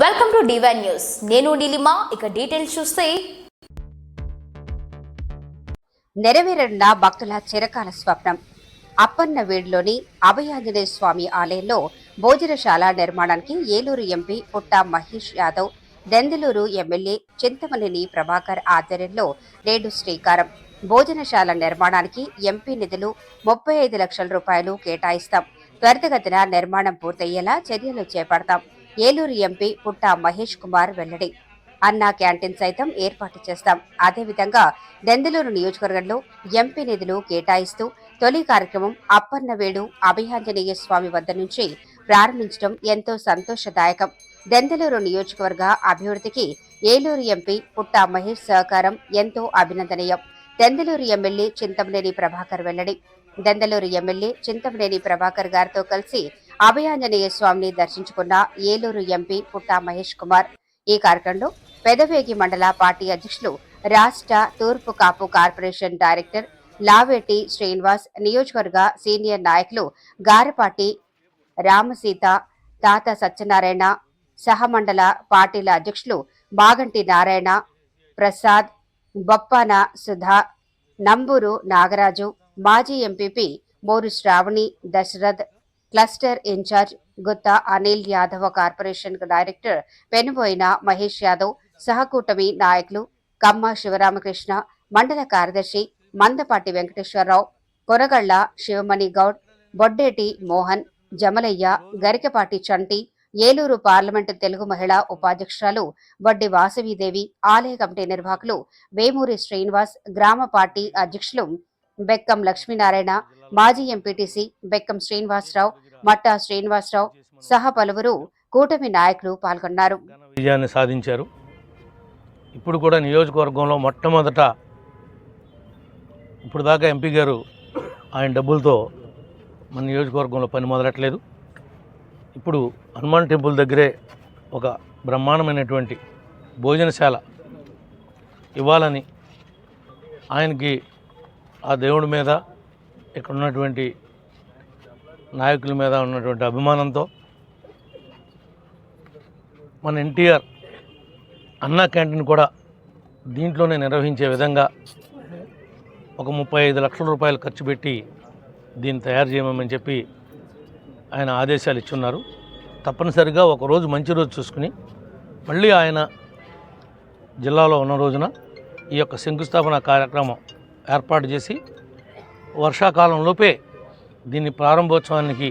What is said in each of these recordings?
Welcome to divine news నేను నీలిమా ఇక details చూస్తే. నెరవేరనున్న భక్తుల చిరకాల స్వప్నం. అప్పన్నవీడులోని అభయాంజనేయ స్వామి ఆలయంలో భోజనశాల నిర్మాణానికి ఏలూరు ఎంపీ పుట్టా మహేష్ యాదవ్ దెందులూరు ఎమ్మెల్యే చింతమనేని ప్రభాకర్ ఆధ్వర్యంలో నేడు శ్రీకారం. భోజనశాల నిర్మాణానికి ఎంపీ నిధులు ముప్పై ఐదు లక్షల రూపాయలు కేటాయిస్తాం. త్వరితగతిన నిర్మాణం పూర్తయ్యేలా చర్యలు చేపడతాం. ఏలూరు ఎంపీ పుట్టా మహేష్ కుమార్ వెల్లడి. అన్నా క్యాంటీన్ సైతం ఏర్పాటు చేస్తాం. అదేవిధంగా దెందలూరు నియోజకవర్గంలో ఎంపీ నిధులు కేటాయిస్తూ తొలి కార్యక్రమం అప్పన్నవేడు అభయాంజనేయ స్వామి వద్ద నుంచి ప్రారంభించడం ఎంతో సంతోషదాయకం. దెందలూరు నియోజకవర్గ అభివృద్ధికి ఏలూరు ఎంపీ పుట్టా మహేష్ సహకారం ఎంతో అభినందనీయం. దెందలూరు ఎమ్మెల్యే చింతమనేని ప్రభాకర్ వెల్లడి. దెందలూరు ఎమ్మెల్యే చింతమనేని ప్రభాకర్ గారితో కలిసి అభయాంజనేయ స్వామిని దర్శించుకున్న ఏలూరు ఎంపీ పుట్టా మహేష్ కుమార్. ఈ కార్యక్రమంలో పెదవేగి మండల పార్టీ అధ్యక్షులు రాష్ట్ర తూర్పు కాపు కార్పొరేషన్ డైరెక్టర్ లావేటి శ్రీనివాస్ నియోజకవర్గ సీనియర్ నాయకులు గారపాటి రామసీత తాత సత్యనారాయణ సహమండల పార్టీల అధ్యక్షులు బాగంటి నారాయణ ప్రసాద్ బొప్పాన సుధా నంబూరు నాగరాజు మాజీ MPP Moru Sravani Dasarath cluster incharge Gutta Anil Yadav corporation director Penuboina Mahesh Yadav సహకూటమి నాయకులు కమ్మ శివరామకృష్ణ మండల కార్యదర్శి మందపాటి వెంకటేశ్వరరావు కొరగళ్ళ శివమణి గౌడ్ బొడ్డేటి మోహన్ జమలయ్య గరికపాటి చంటి ఏలూరు పార్లమెంటు తెలుగు మహిళా ఉపాధ్యక్షురాలు వడ్డి వాసవీదేవి ఆలయ కమిటీ నిర్వాహకులు వేమూరి శ్రీనివాస్ గ్రామ పార్టీ అధ్యక్షులు బెక్కం లక్ష్మీనారాయణ మాజీ ఎంపీటీసీ బెక్కం శ్రీనివాసరావు మట్టా శ్రీనివాసరావు సహా పలువురు కూటమి నాయకులు పాల్గొన్నారు. విజయాన్ని సాధించారు. ఇప్పుడు కూడా నియోజకవర్గంలో మొట్టమొదట ఇప్పుడు దాకా ఎంపీ గారు ఆయన డబ్బులతో మన నియోజకవర్గంలో పని మొదలట్లేదు ఇప్పుడు హనుమాన్ టెంపుల్ దగ్గరే ఒక బ్రహ్మాండమైనటువంటి భోజనశాల ఇవ్వాలని ఆయనకి ఆ దేవుడి మీద ఇక్కడ ఉన్నటువంటి నాయకుల మీద ఉన్నటువంటి అభిమానంతో మన ఎన్టీఆర్ అన్నా క్యాంటీన్ కూడా దీంట్లోనే నిర్వహించే విధంగా ఒక ముప్పై ఐదు లక్షల రూపాయలు ఖర్చు పెట్టి దీన్ని తయారు చేయమని చెప్పి ఆయన ఆదేశాలు ఇచ్చున్నారు. తప్పనిసరిగా ఒకరోజు మంచి రోజు చూసుకుని మళ్ళీ ఆయన జిల్లాలో ఉన్న రోజున ఈ యొక్క శంకుస్థాపన కార్యక్రమం ఏర్పాటు చేసి వర్షాకాలంలోపే దీన్ని ప్రారంభోత్సవానికి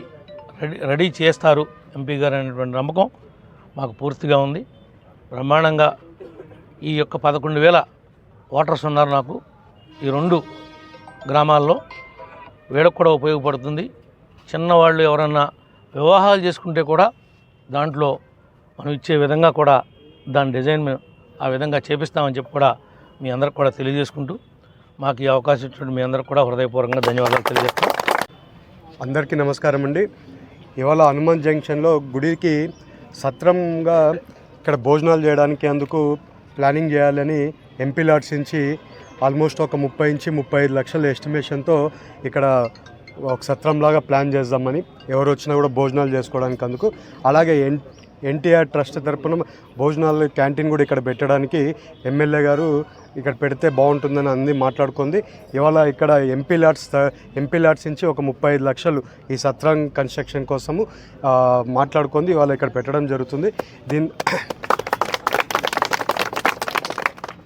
రెడీ రెడీ చేస్తారు ఎంపీ గారు అనేటువంటి నమ్మకం మాకు పూర్తిగా ఉంది. బ్రహ్మాండంగా ఈ యొక్క పదకొండు వేల ఓటర్స్ ఉన్నారు నాకు. ఈ రెండు గ్రామాల్లో వీళ్ళకు కూడా ఉపయోగపడుతుంది. చిన్నవాళ్ళు ఎవరన్నా వివాహాలు చేసుకుంటే కూడా దాంట్లో మనం ఇచ్చే విధంగా కూడా దాని డిజైన్ మేము ఆ విధంగా చేపిస్తామని చెప్పి కూడా మీ అందరికి కూడా తెలియజేసుకుంటూ మాకు ఈ అవకాశం ఇచ్చిన మీ అందరూ కూడా హృదయపూర్వకంగా ధన్యవాదాలు తెలియజేస్తాం. అందరికీ నమస్కారం అండి. ఇవాళ హనుమాన్ జంక్షన్లో గుడికి సత్రంగా ఇక్కడ భోజనాలు చేయడానికి అందుకు ప్లానింగ్ చేయాలని ఎంపీ లాడ్స్ నుంచి ఆల్మోస్ట్ ఒక ముప్పై నుంచి ముప్పై ఐదు లక్షల ఎస్టిమేషన్తో ఇక్కడ ఒక సత్రంలాగా ప్లాన్ చేద్దామని ఎవరు వచ్చినా కూడా భోజనాలు చేసుకోవడానికి అందుకు. అలాగే ఎన్ ఎన్టీఆర్ ట్రస్ట్ తరపున భోజనాలు క్యాంటీన్ కూడా ఇక్కడ పెట్టడానికి ఎమ్మెల్యే గారు ఇక్కడ పెడితే బాగుంటుందని అంది మాట్లాడుకుంది. ఇవాళ ఇక్కడ ఎంపీ లాట్స్ ఎంపీ లాట్స్ నుంచి ఒక ముప్పై ఐదు లక్షలు ఈ సత్రం కన్స్ట్రక్షన్ కోసము మాట్లాడుకుంది. ఇవాళ ఇక్కడ పెట్టడం జరుగుతుంది. దీని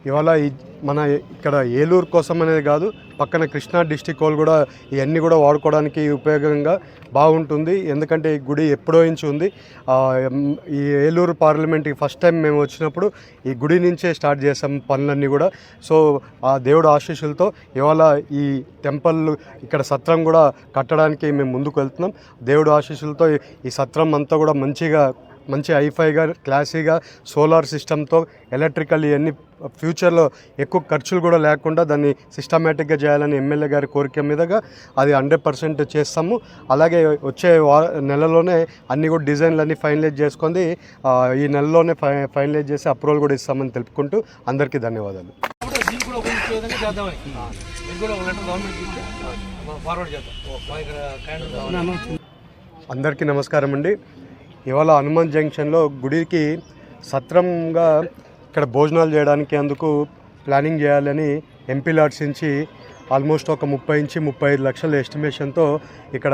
ఇవాళ ఈ మన ఇక్కడ ఏలూరు కోసం అనేది కాదు పక్కన కృష్ణా డిస్టిక్ వాళ్ళు కూడా ఇవన్నీ కూడా వాడుకోవడానికి ఉపయోగంగా బాగుంటుంది. ఎందుకంటే ఈ గుడి ఎప్పుడో నుంచి ఉంది. ఈ ఏలూరు పార్లమెంట్కి ఫస్ట్ టైం మేము వచ్చినప్పుడు ఈ గుడి నుంచే స్టార్ట్ చేసాం పనులన్నీ కూడా. సో ఆ దేవుడు ఆశీస్సులతో ఇవాళ ఈ టెంపుల్ ఇక్కడ సత్రం కూడా కట్టడానికి మేము ముందుకు వెళ్తున్నాం. దేవుడు ఆశీస్సులతో ఈ సత్రం అంతా కూడా మంచిగా మంచి హైఫైగా క్లాసీగా సోలార్ సిస్టమ్తో ఎలక్ట్రికల్ ఇవన్నీ ఫ్యూచర్లో ఎక్కువ ఖర్చులు కూడా లేకుండా దాన్ని సిస్టమేటిక్గా చేయాలని ఎమ్మెల్యే గారి కోరిక మీదుగా అది హండ్రెడ్ పర్సెంట్ చేస్తాము. అలాగే వచ్చే వా నెలలోనే అన్ని కూడా డిజైన్లు అన్నీ ఫైనలైజ్ చేసుకొని ఆ, ఈ నెలలోనే ఫై ఫైనలైజ్ చేసి అప్రూవల్ కూడా ఇస్తామని తెలుపుకుంటూ అందరికీ ధన్యవాదాలు. అందరికీ నమస్కారం అండి. ఇవాళ హనుమాన్ జంక్షన్లో గుడికి సత్రంగా ఇక్కడ భోజనాలు చేయడానికి అందుకు ప్లానింగ్ చేయాలని ఎంపీ లాడ్స్ నుంచి ఆల్మోస్ట్ ఒక ముప్పై నుంచి ముప్పై ఐదు లక్షల ఎస్టిమేషన్తో ఇక్కడ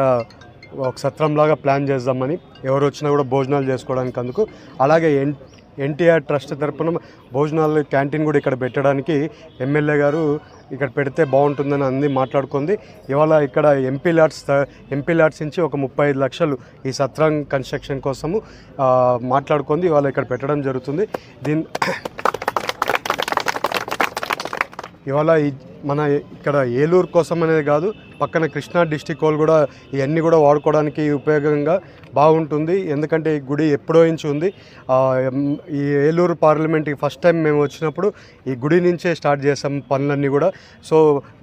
ఒక సత్రంలాగా ప్లాన్ చేద్దామని ఎవరు వచ్చినా కూడా భోజనాలు చేసుకోవడానికి అందుకు. అలాగే ఎన్ ఎన్టీఆర్ ట్రస్ట్ తరపున భోజనాలు క్యాంటీన్ కూడా ఇక్కడ పెట్టడానికి ఎమ్మెల్యే గారు ఇక్కడ పెడితే బాగుంటుందని అంది మాట్లాడుకుంది. ఇవాళ ఇక్కడ ఎంపీ లాట్స్ ఎంపీ లాట్స్ నుంచి ఒక ముప్పై ఐదు లక్షలు ఈ సత్రం కన్స్ట్రక్షన్ కోసము మాట్లాడుకుంది. ఇవాళ ఇక్కడ పెట్టడం జరుగుతుంది. దీని ఇవాళ ఈ మన ఇక్కడ ఏలూరు కోసం అనేది కాదు పక్కన కృష్ణా డిస్టిక్ వాళ్ళు కూడా ఇవన్నీ కూడా వాడుకోవడానికి ఉపయోగంగా బాగుంటుంది. ఎందుకంటే ఈ గుడి ఎప్పుడో నుంచి ఉంది. ఈ ఏలూరు పార్లమెంట్కి ఫస్ట్ టైం మేము వచ్చినప్పుడు ఈ గుడి నుంచే స్టార్ట్ చేసాం పనులన్నీ కూడా. సో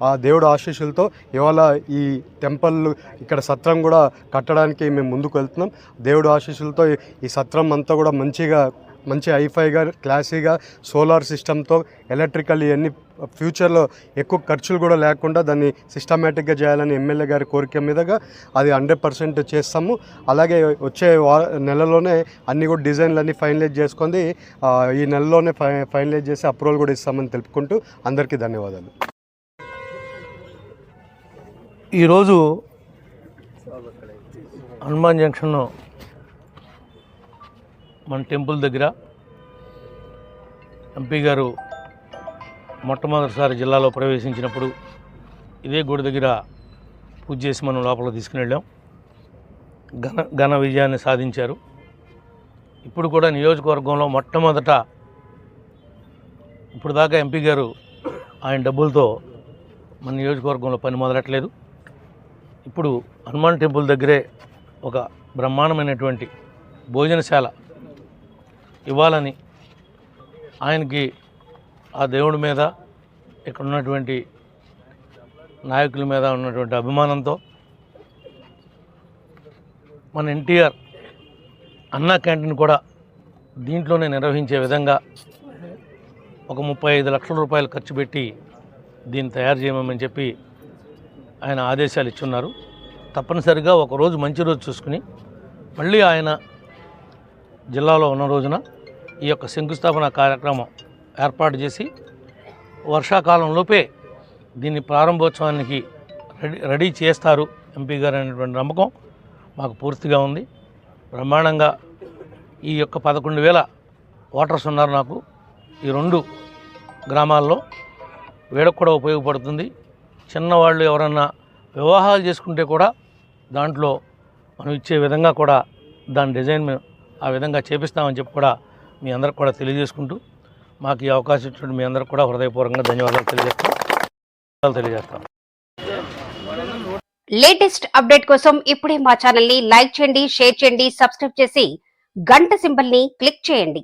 ఆ దేవుడు ఆశీస్సులతో ఇవాళ ఈ టెంపుల్ ఇక్కడ సత్రం కూడా కట్టడానికి మేము ముందుకు వెళ్తున్నాం. దేవుడు ఆశీస్సులతో ఈ సత్రం అంతా కూడా మంచిగా మంచి హైఫైగా క్లాసీగా సోలార్ సిస్టమ్తో ఎలక్ట్రికల్ ఇవన్నీ ఫ్యూచర్లో ఎక్కువ ఖర్చులు కూడా లేకుండా దాన్ని సిస్టమేటిక్గా చేయాలని ఎమ్మెల్యే గారి కోరిక మీదుగా అది హండ్రెడ్ పర్సెంట్ చేస్తాము. అలాగే వచ్చే వా నెలలోనే అన్ని కూడా డిజైన్లు అన్నీ ఫైనలైజ్ చేసుకొని ఈ నెలలోనే ఫై ఫైనలైజ్ చేసి అప్రూవల్ కూడా ఇస్తామని తెలుపుకుంటూ అందరికీ ధన్యవాదాలు. ఈరోజు హనుమాన్ జంక్షన్లో మన టెంపుల్ దగ్గర ఎంపీ గారు మొట్టమొదటిసారి జిల్లాలో ప్రవేశించినప్పుడు ఇదే గుడి దగ్గర పూజ చేసి మనం లోపల తీసుకుని వెళ్ళాం. ఘన ఘన విజయాన్ని సాధించారు. ఇప్పుడు కూడా నియోజకవర్గంలో మొట్టమొదట ఇప్పుడు దాకా ఎంపీ గారు ఆయన డబ్బులతో మన నియోజకవర్గంలో పని మొదలట్లేదు ఇప్పుడు హనుమాన్ టెంపుల్ దగ్గరే ఒక బ్రహ్మాండమైనటువంటి భోజనశాల ఇవ్వాలని ఆయనకి ఆ దేవుడి మీద ఇక్కడ ఉన్నటువంటి నాయకుల మీద ఉన్నటువంటి అభిమానంతో మన ఎన్టీఆర్ అన్నా క్యాంటీన్ కూడా దీంట్లోనే నిర్వహించే విధంగా ఒక ముప్పై ఐదు లక్షల రూపాయలు ఖర్చు పెట్టి దీన్ని తయారు చేయమని చెప్పి ఆయన ఆదేశాలు ఇచ్చున్నారు. తప్పనిసరిగా ఒకరోజు మంచి రోజు చూసుకుని మళ్ళీ ఆయన జిల్లాలో ఉన్న రోజున ఈ యొక్క శంకుస్థాపన కార్యక్రమం ఏర్పాటు చేసి వర్షాకాలంలోపే దీన్ని ప్రారంభోత్సవానికి రెడీ రెడీ చేస్తారు ఎంపీ గారు అనేటువంటి నమ్మకం మాకు పూర్తిగా ఉంది. బ్రహ్మాండంగా ఈ యొక్క పదకొండు వేల ఓటర్స్ ఉన్నారు నాకు. ఈ రెండు గ్రామాల్లో వీళ్ళకు కూడా ఉపయోగపడుతుంది. చిన్నవాళ్ళు ఎవరన్నా వివాహాలు చేసుకుంటే కూడా దాంట్లో మనం ఇచ్చే విధంగా కూడా దాని డిజైన్ మేము ఆ విధంగా చేపిస్తామని చెప్పి కూడా మీ అందరికి కూడా తెలియజేసుకుంటూ మాకు ఈ అవకాశం ఇచ్చినట్టు మీ అందరికి కూడా హృదయపూర్వకంగా ధన్యవాదాలు తెలియజేస్తాం తెలియజేస్తాం. లేటెస్ట్ అప్డేట్ కోసం ఇప్పుడే మా ఛానల్ని లైక్ చేయండి షేర్ చేయండి సబ్స్క్రైబ్ చేసి గంట సింబల్ని క్లిక్ చేయండి.